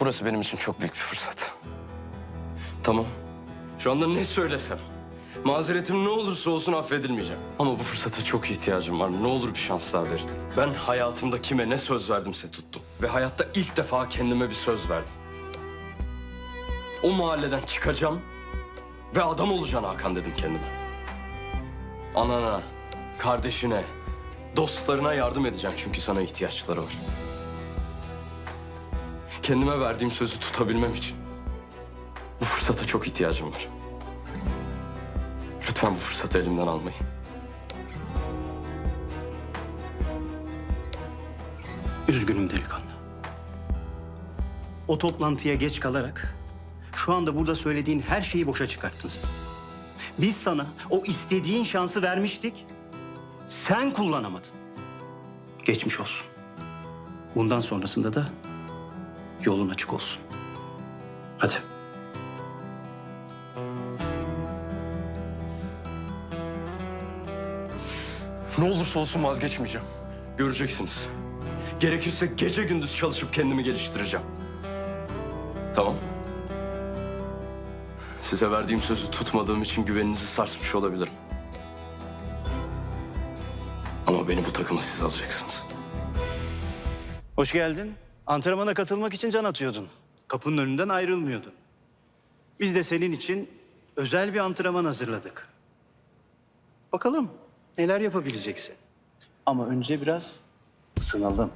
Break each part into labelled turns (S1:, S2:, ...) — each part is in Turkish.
S1: Burası benim için çok büyük bir fırsat. Tamam. Şu anda ne söylesem, mazeretim ne olursa olsun affedilmeyeceğim. Ama bu fırsata çok ihtiyacım var. Ne olur bir şans daha. Ben hayatımda kime ne söz verdimse tuttum. Ve hayatta ilk defa kendime bir söz verdim. O mahalleden çıkacağım ve adam olacaksın Hakan dedim kendime. Anana, kardeşine, dostlarına yardım edeceğim çünkü sana ihtiyaçları var. Kendime verdiğim sözü tutabilmem için bu fırsata çok ihtiyacım var. Lütfen bu fırsatı elimden almayın.
S2: Üzgünüm delikanlı. O toplantıya geç kalarak şu anda burada söylediğin her şeyi boşa çıkarttın sen. Biz sana o istediğin şansı vermiştik. Sen kullanamadın. Geçmiş olsun. Bundan sonrasında da yolun açık olsun. Hadi.
S1: Ne olursa olsun vazgeçmeyeceğim. Göreceksiniz. Gerekirse gece gündüz çalışıp kendimi geliştireceğim. Tamam. Size verdiğim sözü tutmadığım için güveninizi sarsmış olabilirim. Ama beni bu takıma siz alacaksınız.
S2: Hoş geldin. Antrenmana katılmak için can atıyordun. Kapının önünden ayrılmıyordun. Biz de senin için özel bir antrenman hazırladık. Bakalım neler yapabileceksin. Ama önce biraz ısınalım.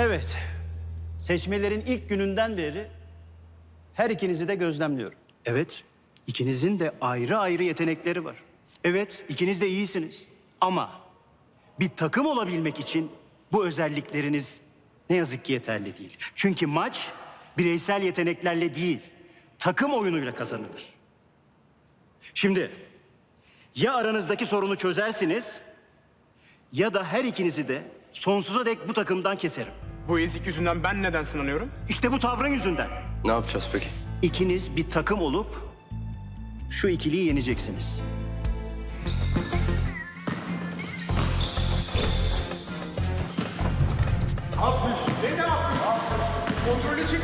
S2: Evet. Seçmelerin ilk gününden beri her ikinizi de gözlemliyorum. Evet. ikinizin de ayrı ayrı yetenekleri var. Evet, ikiniz de iyisiniz. Ama bir takım olabilmek için bu özellikleriniz ne yazık ki yeterli değil. Çünkü maç bireysel yeteneklerle değil, takım oyunuyla kazanılır. Şimdi ya aranızdaki sorunu çözersiniz ya da her ikinizi de sonsuza dek bu takımdan keserim.
S3: Bu ezik yüzünden ben neden sınanıyorum?
S2: İşte bu tavrın yüzünden.
S1: Ne yapacağız peki?
S2: İkiniz bir takım olup şu ikiliyi yeneceksiniz.
S3: Ne ne yapıyorsun? Kontrolü çek.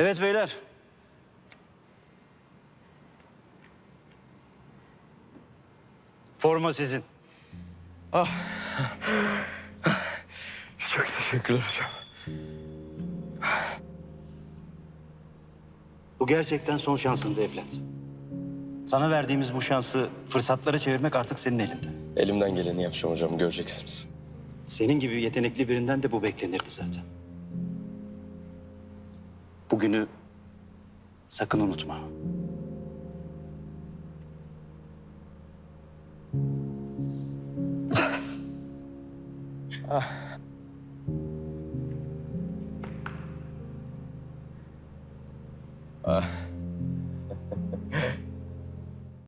S2: Evet beyler. Forma sizin.
S1: Çok teşekkürler hocam.
S2: Bu gerçekten son şansındı evlat. Sana verdiğimiz bu şansı fırsatlara çevirmek artık senin elinde.
S1: Elimden geleni yapacağım hocam göreceksiniz.
S2: Senin gibi yetenekli birinden de bu beklenirdi zaten. Bugünü sakın unutma.
S1: Ah.